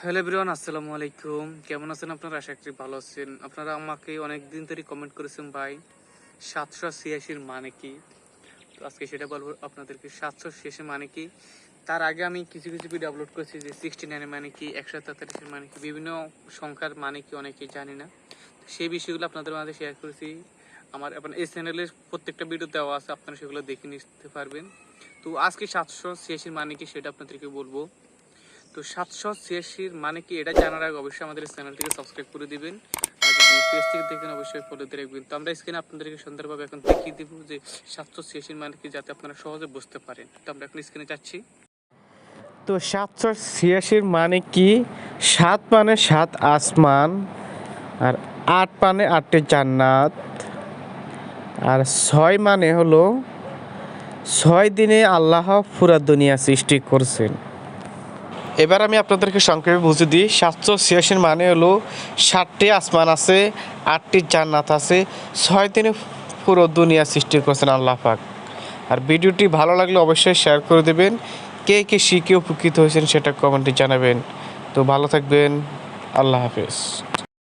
Hello everyone, আসসালামু আলাইকুম। কেমন আছেন আপনারা? আশা করি ভালো আছেন। আপনারা আমাকে অনেক দিন ধরে কমেন্ট করেছেন, ভাই, সাতশো ছিয়াশির মানে কি? তো আজকে সেটা বলব আপনাদেরকে, সাতশো ছিয়াশি মানে কি? তার আগে আমি কিছু কিছু ভিডিও আপলোড করেছি যে সিক্সটি নাইনের মানে কি, একশো তেতাল্লিশের মানে কি, বিভিন্ন সংখ্যার মানে কি অনেকেই জানি না। সেই বিষয়গুলো আপনাদের মাঝে শেয়ার করেছি। আমার এখন এই চ্যানেলের প্রত্যেকটা ভিডিও দেওয়া আছে, আপনারা সেগুলো দেখে নিতে পারবেন। তো আজকে সাতশো ছিয়াশির মানে কি সেটা আপনাদেরকে বলব। তো সাতশো ছিয়াশির মানে কি এটা জানার আগে অবশ্যই আমাদের চ্যানেলটিকে সাবস্ক্রাইব করে দিবেন। অবশ্যই ফলো দিয়ে রাখবেন। তো আমরা স্ক্রিনে আপনাদেরকে সুন্দরভাবে এখন দেখিয়ে দিব যে সাতশো মানে কি যাতে আপনারা সহজে বুঝতে পারেন। তো আমরা এখন স্ক্রিনে যাচ্ছি। তো সাতশো মানে কি? সাত মানে সাত আসমান, আর আট মানে আটটি জান্নাত। আর ছয় মানে হলো, ছয় দিনে আল্লাহ পুরা দুনিয়া সৃষ্টি করছেন। এবার আমি আপনাদেরকে সংক্ষেপে বুঝে দিই। সাতশো ছিয়াশির মানে হলো ষাটটি আসমান আছে, আটটি জান্নাত আছে ছয় দিনে পুরো দুনিয়া সৃষ্টি করেছেন আল্লাহ পাক। আর ভিডিওটি ভালো লাগলে অবশ্যই শেয়ার করে দেবেন। কে কে শিখে উপকৃত হয়েছেন সেটা কমেন্টে জানাবেন। তো ভালো থাকবেন, আল্লাহ হাফেজ।